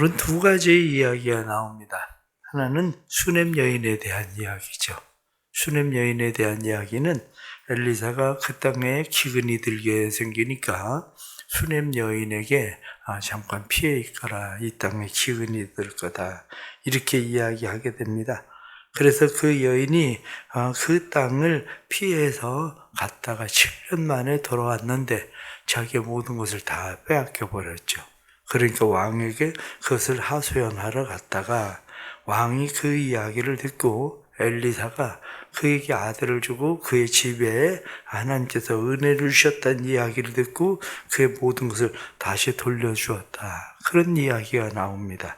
오늘은 두 가지 이야기가 나옵니다. 하나는 수냄 여인에 대한 이야기죠. 수냄 여인에 대한 이야기는 엘리사가 그 땅에 기근이 들게 생기니까 수냄 여인에게 아, 잠깐 피해 있거라. 이 땅에 기근이 들 거다. 이렇게 이야기하게 됩니다. 그래서 그 여인이 아, 그 땅을 피해서 갔다가 7년 만에 돌아왔는데 자기의 모든 것을 다 빼앗겨 버렸죠. 그러니까 왕에게 그것을 하소연하러 갔다가 왕이 그 이야기를 듣고 엘리사가 그에게 아들을 주고 그의 집에 하나님께서 은혜를 주셨다는 이야기를 듣고 그의 모든 것을 다시 돌려주었다. 그런 이야기가 나옵니다.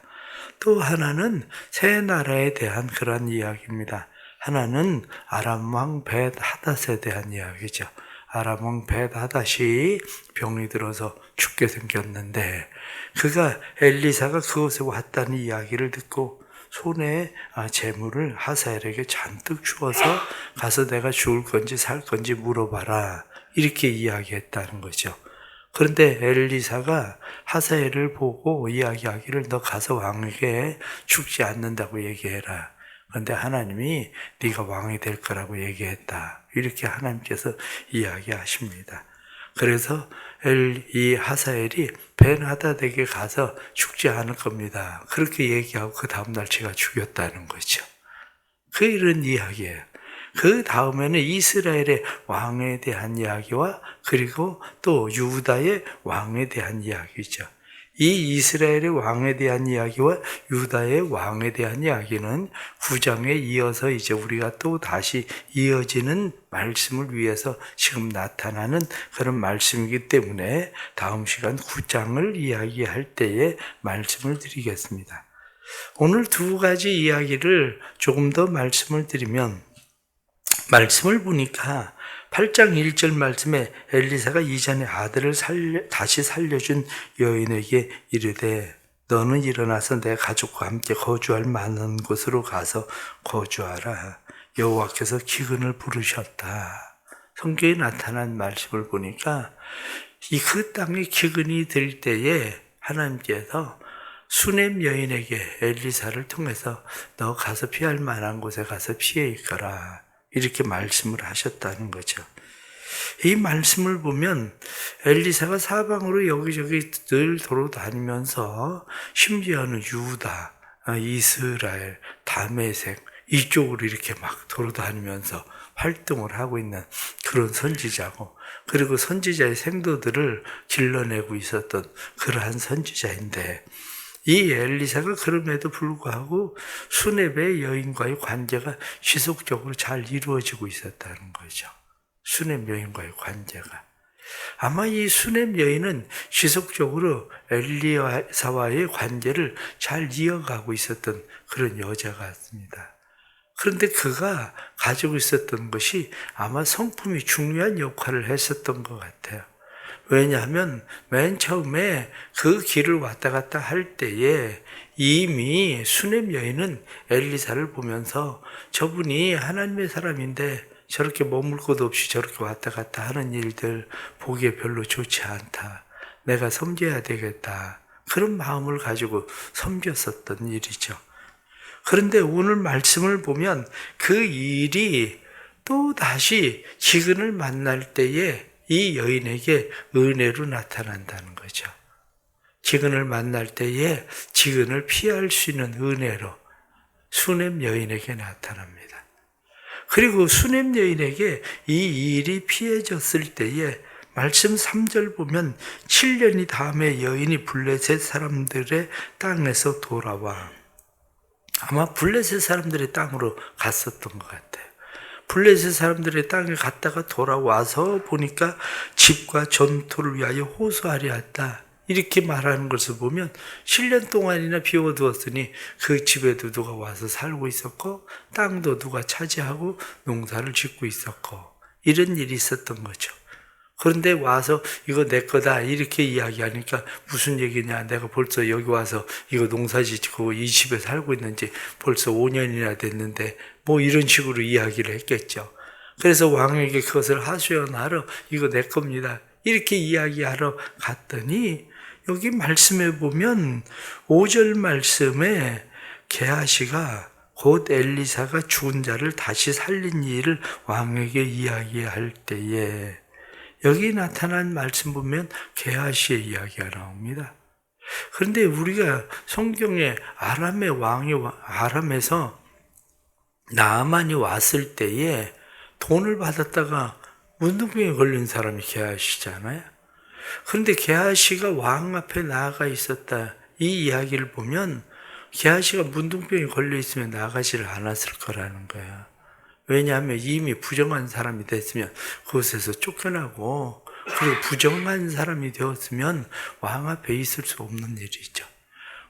또 하나는 새 나라에 대한 그런 이야기입니다. 하나는 아람 왕 벳 하닷에 대한 이야기죠. 아람 왕 벳 하닷이 병이 들어서 죽게 생겼는데 그가 엘리사가 그곳에 왔다는 이야기를 듣고 손에 아, 재물을 하사엘에게 잔뜩 주어서 가서 내가 죽을 건지 살 건지 물어봐라 이렇게 이야기했다는 거죠. 그런데 엘리사가 하사엘을 보고 이야기하기를 너 가서 왕에게 죽지 않는다고 얘기해라. 그런데 하나님이 네가 왕이 될 거라고 얘기했다. 이렇게 하나님께서 이야기하십니다. 그래서 엘, 이 하사엘이 벤하다에게 가서 죽지 않을 겁니다. 그렇게 얘기하고 그 다음날 제가 죽였다는 거죠. 그 이런 이야기예요. 그 다음에는 이스라엘의 왕에 대한 이야기와 그리고 또 유다의 왕에 대한 이야기죠. 이 이스라엘의 왕에 대한 이야기와 유다의 왕에 대한 이야기는 구장에 이어서 이제 우리가 또 다시 이어지는 말씀을 위해서 지금 나타나는 그런 말씀이기 때문에 다음 시간 구장을 이야기할 때에 말씀을 드리겠습니다. 오늘 두 가지 이야기를 조금 더 말씀을 드리면 말씀을 보니까 8장 1절 말씀에 엘리사가 이전에 아들을 살려, 다시 살려준 여인에게 이르되 너는 일어나서 내 가족과 함께 거주할 만한 곳으로 가서 거주하라. 여호와께서 기근을 부르셨다. 성경에 나타난 말씀을 보니까 이 그 땅에 기근이 들 때에 하나님께서 수넴 여인에게 엘리사를 통해서 너 가서 피할 만한 곳에 가서 피해 있거라. 이렇게 말씀을 하셨다는 거죠. 이 말씀을 보면 엘리사가 사방으로 여기저기 늘 돌아다니면서 심지어는 유다, 아, 이스라엘, 다메색 이쪽으로 이렇게 막 돌아다니면서 활동을 하고 있는 그런 선지자고 그리고 선지자의 생도들을 길러내고 있었던 그러한 선지자인데 이 엘리사가 그럼에도 불구하고 수넴의 여인과의 관계가 지속적으로 잘 이루어지고 있었다는 거죠. 수넴 여인과의 관계가. 아마 이 수넴 여인은 지속적으로 엘리사와의 관계를 잘 이어가고 있었던 그런 여자 같습니다. 그런데 그가 가지고 있었던 것이 아마 성품이 중요한 역할을 했었던 것 같아요. 왜냐하면 맨 처음에 그 길을 왔다 갔다 할 때에 이미 수넴 여인은 엘리사를 보면서 저분이 하나님의 사람인데 저렇게 머물 곳 없이 저렇게 왔다 갔다 하는 일들 보기에 별로 좋지 않다. 내가 섬겨야 되겠다. 그런 마음을 가지고 섬겼었던 일이죠. 그런데 오늘 말씀을 보면 그 일이 또 다시 기근을 만날 때에 이 여인에게 은혜로 나타난다는 거죠. 기근을 만날 때에 기근을 피할 수 있는 은혜로 수넴 여인에게 나타납니다. 그리고 수넴 여인에게 이 일이 피해졌을 때에 말씀 3절 보면 7년이 다음에 여인이 블레셋 사람들의 땅에서 돌아와 아마 블레셋 사람들의 땅으로 갔었던 것 같아요. 블레셋 사람들의 땅에 갔다가 돌아와서 보니까 집과 전토를 위하여 호소하려 했다. 이렇게 말하는 것을 보면 7년 동안이나 비워두었으니 그 집에도 누가 와서 살고 있었고 땅도 누가 차지하고 농사를 짓고 있었고 이런 일이 있었던 거죠. 그런데 와서 이거 내 거다 이렇게 이야기하니까 무슨 얘기냐 내가 벌써 여기 와서 이거 농사 짓고 이 집에 살고 있는지 벌써 5년이나 됐는데 뭐 이런 식으로 이야기를 했겠죠. 그래서 왕에게 그것을 하소연하러 이거 내 겁니다. 이렇게 이야기하러 갔더니 여기 말씀해 보면 5절 말씀에 게하시가 곧 엘리사가 죽은 자를 다시 살린 일을 왕에게 이야기할 때에 여기 나타난 말씀 보면 게하시의 이야기가 나옵니다. 그런데 우리가 성경에 아람의 왕이 와- 아람에서 나아만이 왔을 때에 돈을 받았다가 문둥병에 걸린 사람이 게하시잖아요. 그런데 게하시가 왕 앞에 나아가 있었다. 이 이야기를 보면 게하시가 문둥병에 걸려 있으면 나가지를 않았을 거라는 거야. 왜냐하면 이미 부정한 사람이 됐으면 그곳에서 쫓겨나고 그리고 부정한 사람이 되었으면 왕 앞에 있을 수 없는 일이죠.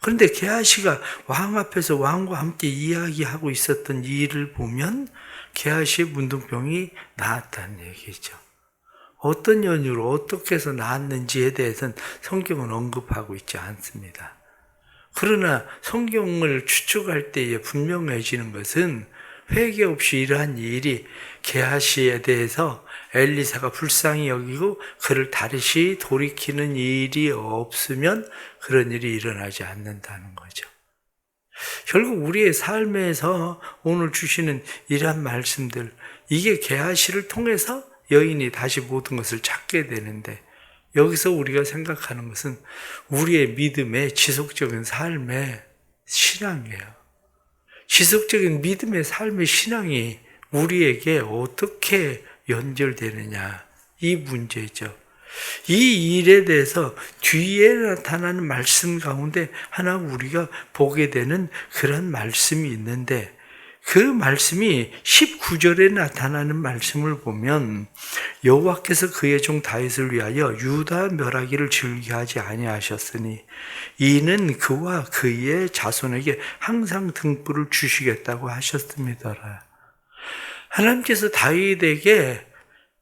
그런데 게하시가 왕 앞에서 왕과 함께 이야기하고 있었던 이 일을 보면 게하시의 문둥병이 나았다는 얘기죠. 어떤 연유로 어떻게 해서 나았는지에 대해서는 성경은 언급하고 있지 않습니다. 그러나 성경을 추측할 때에 분명해지는 것은 회개 없이 이러한 일이 게하시에 대해서 엘리사가 불쌍히 여기고 그를 다시 돌이키는 일이 없으면 그런 일이 일어나지 않는다는 거죠. 결국 우리의 삶에서 오늘 주시는 이러한 말씀들, 이게 게하시를 통해서 여인이 다시 모든 것을 찾게 되는데 여기서 우리가 생각하는 것은 우리의 믿음의 지속적인 삶의 신앙이에요. 지속적인 믿음의 삶의 신앙이 우리에게 어떻게 연결되느냐 이 문제죠. 이 일에 대해서 뒤에 나타나는 말씀 가운데 하나 우리가 보게 되는 그런 말씀이 있는데 그 말씀이 19절에 나타나는 말씀을 보면 여호와께서 그의 종 다윗을 위하여 유다 멸하기를 즐겨하지 아니하셨으니 이는 그와 그의 자손에게 항상 등불을 주시겠다고 하셨습니다. 하나님께서 다윗에게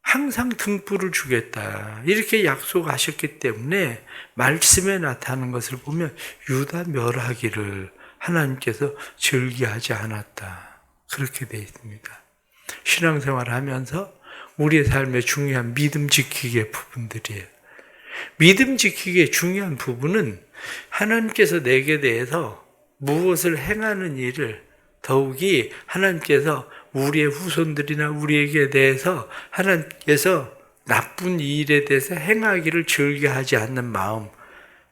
항상 등불을 주겠다. 이렇게 약속하셨기 때문에 말씀에 나타나는 것을 보면 유다 멸하기를 하나님께서 즐기하지 않았다. 그렇게 되어 있습니다. 신앙생활 하면서 우리의 삶에 중요한 믿음 지키기의 부분들이에요. 믿음 지키기의 중요한 부분은 하나님께서 내게 대해서 무엇을 행하는 일을 더욱이 하나님께서 우리의 후손들이나 우리에게 대해서 하나님께서 나쁜 일에 대해서 행하기를 즐겨하지 않는 마음,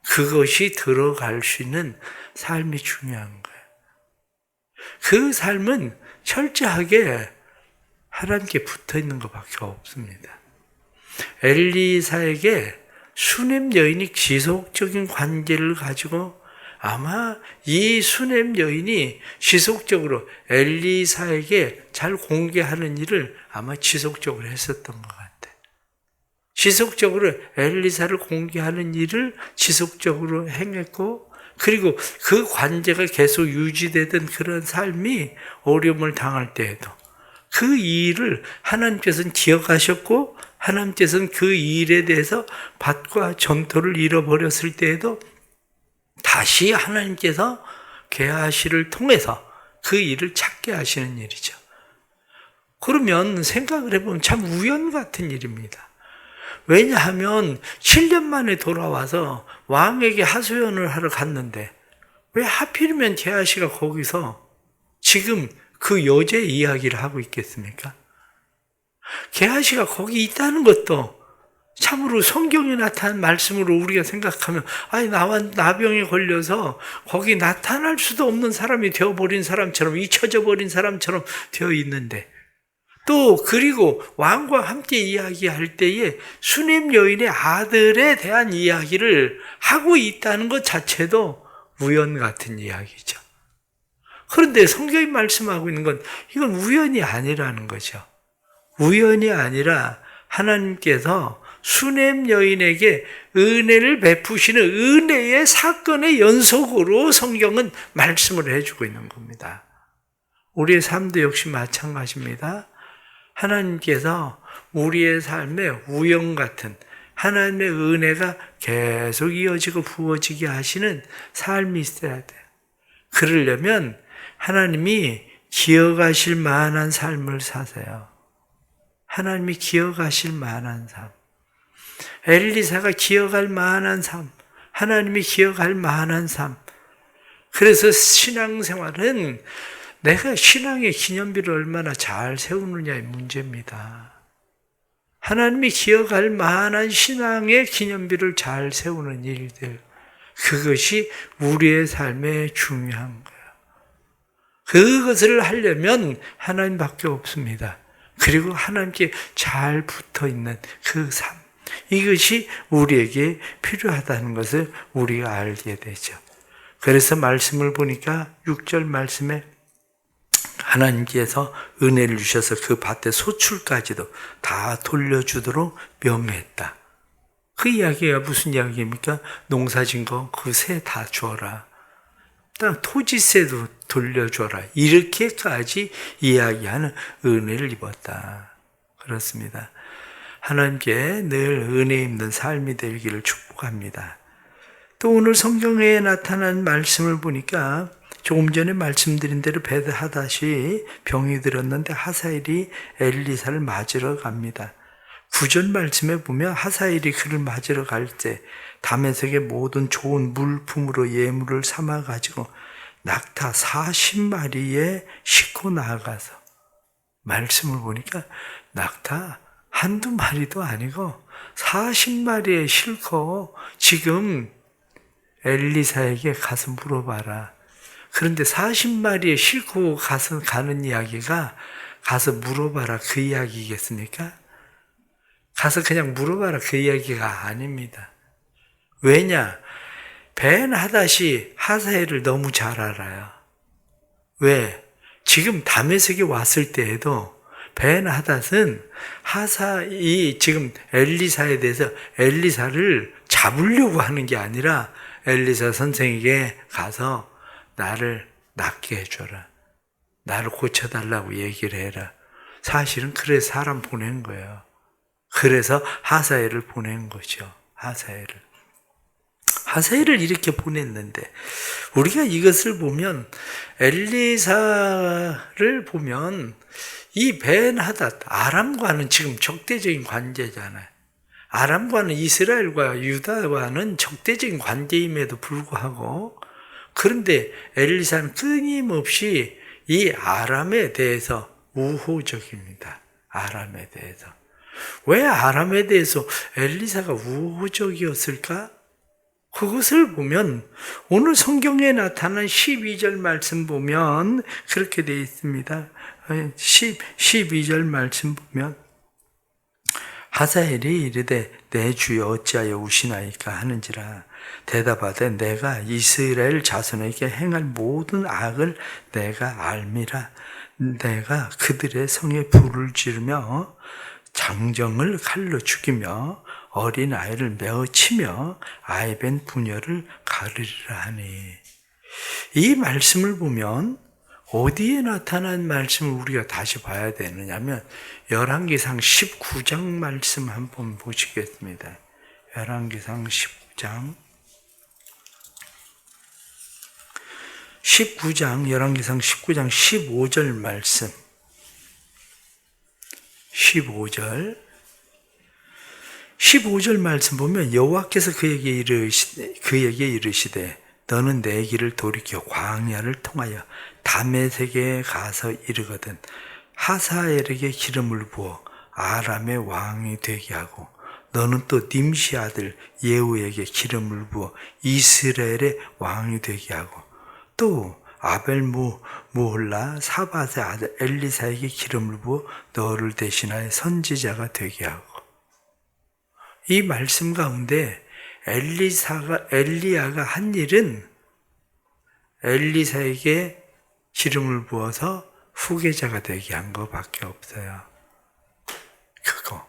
그것이 들어갈 수 있는 삶이 중요한 거예요. 그 삶은 철저하게 하나님께 붙어 있는 것밖에 없습니다. 엘리사에게 수냄 여인이 지속적인 관계를 가지고 아마 이 수냄 여인이 지속적으로 엘리사에게 잘 공개하는 일을 아마 지속적으로 했었던 것 같아. 지속적으로 엘리사를 공개하는 일을 지속적으로 행했고, 그리고 그 관계가 계속 유지되던 그런 삶이 어려움을 당할 때에도 그 일을 하나님께서는 기억하셨고, 하나님께서는 그 일에 대해서 밭과 점토를 잃어버렸을 때에도 다시 하나님께서 게하시를 통해서 그 일을 찾게 하시는 일이죠. 그러면 생각을 해보면 참 우연 같은 일입니다. 왜냐하면 7년 만에 돌아와서 왕에게 하소연을 하러 갔는데 왜 하필이면 게하시가 거기서 지금 그 여제 이야기를 하고 있겠습니까? 게하시가 거기 있다는 것도 참으로 성경에 나타난 말씀으로 우리가 생각하면 아니 나와 나병에 걸려서 거기 나타날 수도 없는 사람이 되어버린 사람처럼 잊혀져 버린 사람처럼 되어 있는데 또 그리고 왕과 함께 이야기할 때에 수냄 여인의 아들에 대한 이야기를 하고 있다는 것 자체도 우연 같은 이야기죠. 그런데 성경이 말씀하고 있는 건 이건 우연이 아니라는 거죠. 우연이 아니라 하나님께서 수냄 여인에게 은혜를 베푸시는 은혜의 사건의 연속으로 성경은 말씀을 해주고 있는 겁니다. 우리의 삶도 역시 마찬가지입니다. 하나님께서 우리의 삶에 우연 같은 하나님의 은혜가 계속 이어지고 부어지게 하시는 삶이 있어야 돼요. 그러려면 하나님이 기억하실 만한 삶을 사세요. 하나님이 기억하실 만한 삶. 엘리사가 기억할 만한 삶. 하나님이 기억할 만한 삶. 그래서 신앙생활은 내가 신앙의 기념비를 얼마나 잘 세우느냐의 문제입니다. 하나님이 기억할 만한 신앙의 기념비를 잘 세우는 일들. 그것이 우리의 삶에 중요한 거예요. 그것을 하려면 하나님밖에 없습니다. 그리고 하나님께 잘 붙어 있는 그 삶. 이것이 우리에게 필요하다는 것을 우리가 알게 되죠. 그래서 말씀을 보니까 6절 말씀에 하나님께서 은혜를 주셔서 그 밭의 소출까지도 다 돌려주도록 명했다. 그 이야기가 무슨 이야기입니까? 농사 진 거 그 새 다 줘라. 땅 토지세도 돌려줘라. 이렇게까지 이야기하는 은혜를 입었다. 그렇습니다. 하나님께 늘 은혜 입는 삶이 되기를 축복합니다. 또 오늘 성경에 나타난 말씀을 보니까 조금 전에 말씀드린 대로 베드하다시 병이 들었는데 하사엘이 엘리사를 맞으러 갑니다. 구전 말씀에 보면 하사엘이 그를 맞으러 갈 때 담에색의 모든 좋은 물품으로 예물을 삼아 가지고 낙타 40마리에 싣고 나아가서 말씀을 보니까 낙타 한두 마리도 아니고 40마리에 싣고 지금 엘리사에게 가서 물어봐라. 그런데 40마리에 싣고 가서 가는 이야기가 가서 물어봐라 그 이야기겠습니까? 가서 그냥 물어봐라 그 이야기가 아닙니다. 왜냐? 벤 하닷이 하사엘을 너무 잘 알아요. 왜? 지금 담에색에 왔을 때에도 벤 하닷은 하사이 지금 엘리사에 대해서 엘리사를 잡으려고 하는 게 아니라 엘리사 선생에게 가서 나를 낫게 해줘라. 나를 고쳐달라고 얘기를 해라. 사실은 그래 사람 보낸 거예요. 그래서 하사엘을 보낸 거죠. 하사엘을. 하사엘을 이렇게 보냈는데 우리가 이것을 보면 엘리사를 보면 이 벤하닷 아람과는 지금 적대적인 관계잖아요. 아람과는 이스라엘과 유다와는 적대적인 관계임에도 불구하고 그런데 엘리사는 끊임없이 이 아람에 대해서 우호적입니다. 아람에 대해서. 왜 아람에 대해서 엘리사가 우호적이었을까? 그것을 보면 오늘 성경에 나타난 12절 말씀 보면 그렇게 되어 있습니다. 10, 12절 말씀 보면 하사엘이 이르되 내 주여 어찌하여 우시나이까 하는지라 대답하되 내가 이스라엘 자손에게 행할 모든 악을 내가 알미라 내가 그들의 성에 불을 지르며 장정을 칼로 죽이며 어린 아이를 메어 치며 아이벤 부녀를 가르리라 하니 이 말씀을 보면 어디에 나타난 말씀을 우리가 다시 봐야 되느냐면 열왕기상 19장 말씀 한번 보시겠습니다. 열왕기상 19장 19장 열왕기상 19장 15절 말씀. 15절. 15절 말씀 보면 여호와께서 그에게 이르시되 그에게 이르시되 너는 내 길을 돌이켜 광야를 통하여 담에색에 가서 이르거든 하사엘에게 기름을 부어 아람의 왕이 되게 하고 너는 또 님시 아들 예후에게 기름을 부어 이스라엘의 왕이 되게 하고 또 아벨무 무홀라 사바의 아들 엘리사에게 기름을 부어 너를 대신하여 선지자가 되게 하고 이 말씀 가운데 엘리사가 엘리야가 한 일은 엘리사에게 기름을 부어서 후계자가 되게 한 것밖에 없어요. 그거.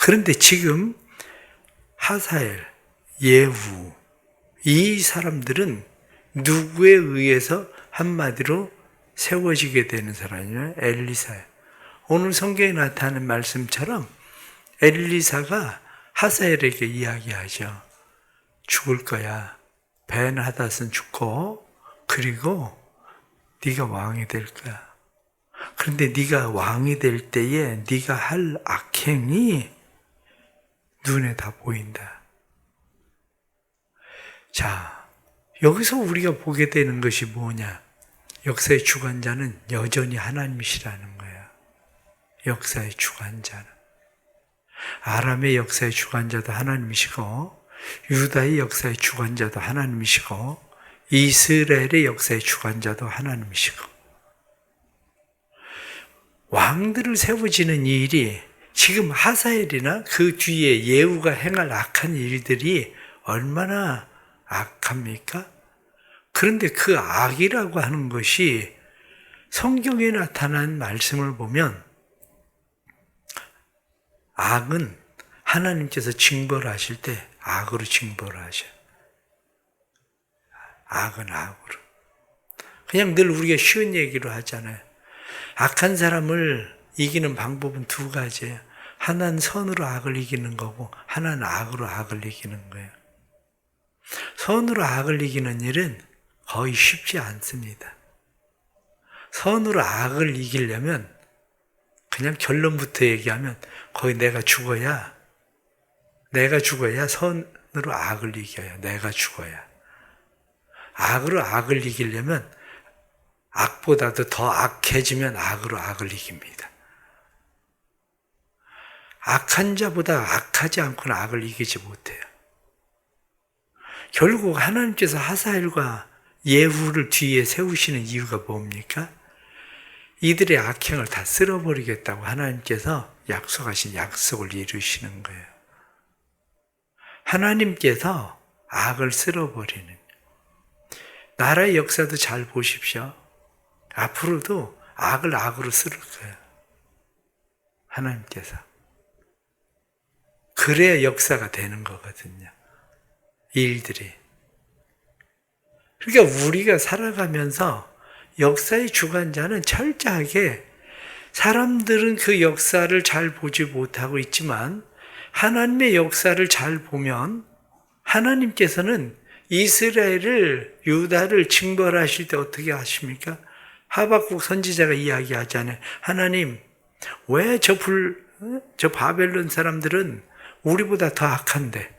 그런데 지금 하사엘, 예후 이 사람들은 누구에 의해서 한마디로 세워지게 되는 사람이냐? 엘리사예요. 오늘 성경에 나타나는 말씀처럼 엘리사가 하사엘에게 이야기하죠. 죽을 거야. 벤 하닷은 죽고 그리고 네가 왕이 될 거야. 그런데 네가 왕이 될 때에 네가 할 악행이 눈에 다 보인다. 자, 여기서 우리가 보게 되는 것이 뭐냐? 역사의 주관자는 여전히 하나님이시라는 거야. 역사의 주관자는. 아람의 역사의 주관자도 하나님이시고, 유다의 역사의 주관자도 하나님이시고, 이스라엘의 역사의 주관자도 하나님이시고, 왕들을 세워지는 일이 지금 하사엘이나 그 뒤에 예후가 행할 악한 일들이 얼마나 악합니까? 그런데 그 악이라고 하는 것이 성경에 나타난 말씀을 보면 악은 하나님께서 징벌하실 때 악으로 징벌하셔. 악은 악으로. 그냥 늘 우리가 쉬운 얘기로 하잖아요. 악한 사람을 이기는 방법은 두 가지예요. 하나는 선으로 악을 이기는 거고, 하나는 악으로 악을 이기는 거예요. 선으로 악을 이기는 일은 거의 쉽지 않습니다. 선으로 악을 이기려면 그냥 결론부터 얘기하면 거의 내가 죽어야 내가 죽어야 선으로 악을 이겨요. 내가 죽어야. 악으로 악을 이기려면 악보다도 더 악해지면 악으로 악을 이깁니다. 악한 자보다 악하지 않고는 악을 이기지 못해요. 결국 하나님께서 하사엘과 예후를 뒤에 세우시는 이유가 뭡니까? 이들의 악행을 다 쓸어버리겠다고 하나님께서 약속하신 약속을 이루시는 거예요. 하나님께서 악을 쓸어버리는 나라의 역사도 잘 보십시오. 앞으로도 악을 악으로 쓸 거예요. 하나님께서. 그래야 역사가 되는 거거든요. 일들이. 그러니까 우리가 살아가면서 역사의 주관자는 철저하게 사람들은 그 역사를 잘 보지 못하고 있지만 하나님의 역사를 잘 보면 하나님께서는 이스라엘을 유다를 징벌하실 때 어떻게 하십니까? 하박국 선지자가 이야기하잖아요. 하나님 왜 저 불, 저 바벨론 사람들은 우리보다 더 악한데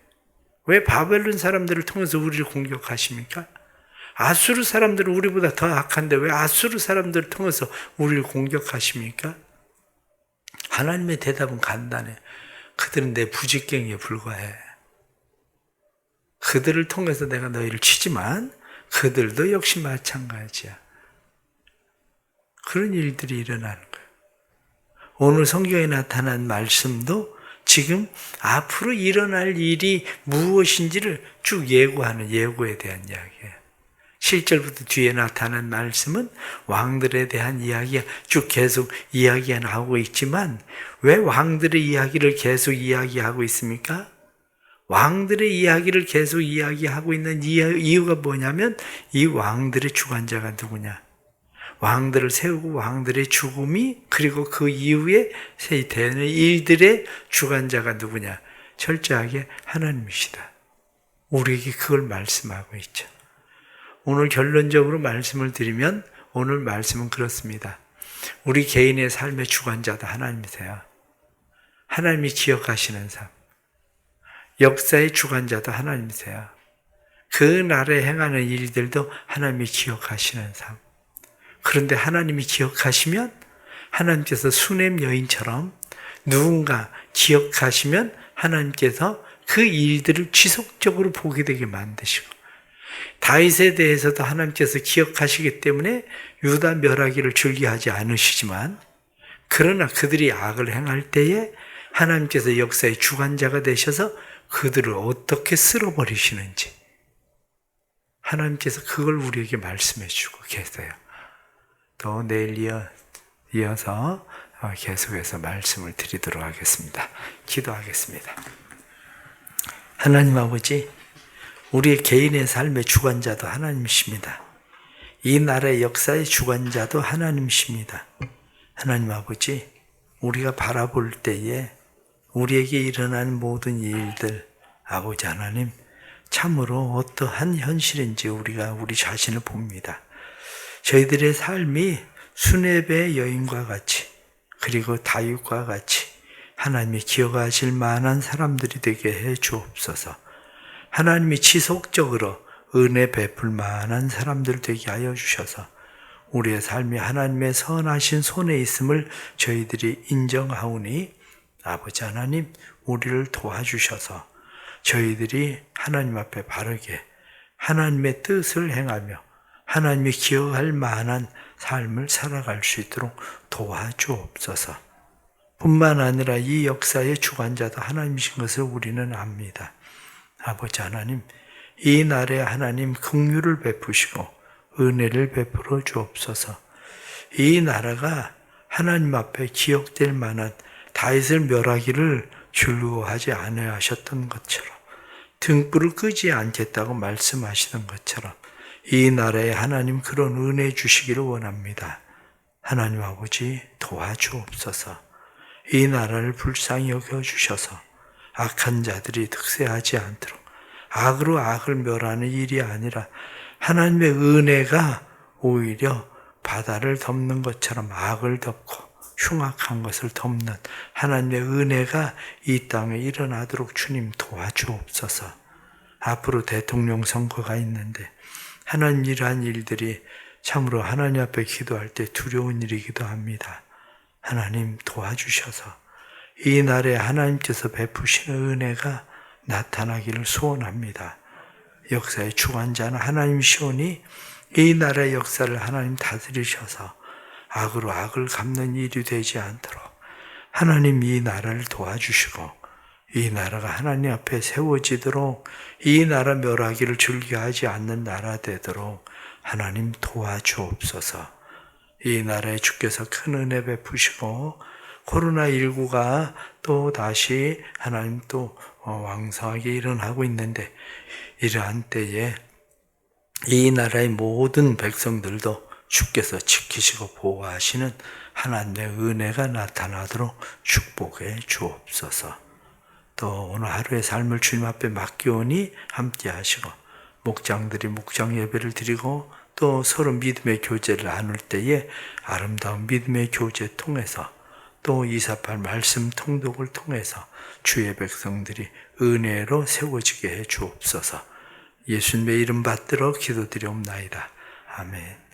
왜 바벨론 사람들을 통해서 우리를 공격하십니까? 아수르 사람들은 우리보다 더 악한데 왜 아수르 사람들을 통해서 우리를 공격하십니까? 하나님의 대답은 간단해. 그들은 내 부직경에 불과해. 그들을 통해서 내가 너희를 치지만 그들도 역시 마찬가지야. 그런 일들이 일어나는 거예요. 오늘 성경에 나타난 말씀도 지금 앞으로 일어날 일이 무엇인지를 쭉 예고하는 예고에 대한 이야기예요. 7절부터 뒤에 나타난 말씀은 왕들에 대한 이야기가 쭉 계속 이야기가 나오고 있지만 왜 왕들의 이야기를 계속 이야기하고 있습니까? 왕들의 이야기를 계속 이야기하고 있는 이유가 뭐냐면 이 왕들의 주관자가 누구냐? 왕들을 세우고 왕들의 죽음이 그리고 그 이후에 되는 일들의 주관자가 누구냐? 철저하게 하나님이시다. 우리에게 그걸 말씀하고 있죠. 오늘 결론적으로 말씀을 드리면 오늘 말씀은 그렇습니다. 우리 개인의 삶의 주관자도 하나님이세요. 하나님이 기억하시는 삶. 역사의 주관자도 하나님이세요. 그 날에 행하는 일들도 하나님이 기억하시는 삶. 그런데 하나님이 기억하시면 하나님께서 수냄 여인처럼 누군가 기억하시면 하나님께서 그 일들을 지속적으로 보게 되게 만드시고 다윗에 대해서도 하나님께서 기억하시기 때문에 유다 멸하기를 즐겨하지 않으시지만 그러나 그들이 악을 행할 때에 하나님께서 역사의 주관자가 되셔서 그들을 어떻게 쓸어버리시는지 하나님께서 그걸 우리에게 말씀해 주고 계세요. 또 내일 이어, 이어서 계속해서 말씀을 드리도록 하겠습니다. 기도하겠습니다. 하나님 아버지, 우리의 개인의 삶의 주관자도 하나님이십니다. 이 나라의 역사의 주관자도 하나님이십니다. 하나님 아버지, 우리가 바라볼 때에 우리에게 일어난 모든 일들, 아버지 하나님, 참으로 어떠한 현실인지 우리가 우리 자신을 봅니다. 저희들의 삶이 수네베 여인과 같이, 그리고 다윗과 같이 하나님이 기억하실 만한 사람들이 되게 해 주옵소서. 하나님이 지속적으로 은혜 베풀 만한 사람들 되게 하여 주셔서 우리의 삶이 하나님의 선하신 손에 있음을 저희들이 인정하오니 아버지 하나님 우리를 도와주셔서 저희들이 하나님 앞에 바르게 하나님의 뜻을 행하며 하나님이 기억할 만한 삶을 살아갈 수 있도록 도와주옵소서. 뿐만 아니라 이 역사의 주관자도 하나님이신 것을 우리는 압니다. 아버지 하나님, 이 날에 하나님 긍휼을 베푸시고 은혜를 베풀어 주옵소서. 이 나라가 하나님 앞에 기억될 만한 다윗을 멸하기를 즐거워하지 않아야 하셨던 것처럼 등불을 끄지 않겠다고 말씀하시던 것처럼 이 나라에 하나님 그런 은혜 주시기를 원합니다. 하나님 아버지 도와주옵소서. 이 나라를 불쌍히 여겨 주셔서 악한 자들이 득세하지 않도록 악으로 악을 멸하는 일이 아니라 하나님의 은혜가 오히려 바다를 덮는 것처럼 악을 덮고 흉악한 것을 덮는 하나님의 은혜가 이 땅에 일어나도록 주님 도와주옵소서. 앞으로 대통령 선거가 있는데 하나님 이러한 일들이 참으로 하나님 앞에 기도할 때 두려운 일이기도 합니다. 하나님 도와주셔서 이 날에 하나님께서 베푸시는 은혜가 나타나기를 소원합니다. 역사의 주관자는 하나님시오니 이 나라의 역사를 하나님 다스리셔서 악으로 악을 갚는 일이 되지 않도록 하나님 이 나라를 도와주시고 이 나라가 하나님 앞에 세워지도록 이 나라 멸하기를 즐겨하지 않는 나라 되도록 하나님 도와주옵소서. 이 나라에 주께서 큰 은혜 베푸시고 코로나19가 또 다시 하나님 또 어, 왕성하게 일어나고 있는데 이러한 때에 이 나라의 모든 백성들도 주께서 지키시고 보호하시는 하나님의 은혜가 나타나도록 축복해 주옵소서. 또 오늘 하루의 삶을 주님 앞에 맡기오니 함께 하시고 목장들이 목장 예배를 드리고 또 서로 믿음의 교제를 나눌 때에 아름다운 믿음의 교제 통해서 또 이사팔 말씀 통독을 통해서 주의 백성들이 은혜로 세워지게 해 주옵소서. 예수님의 이름 받들어 기도드리옵나이다. 아멘.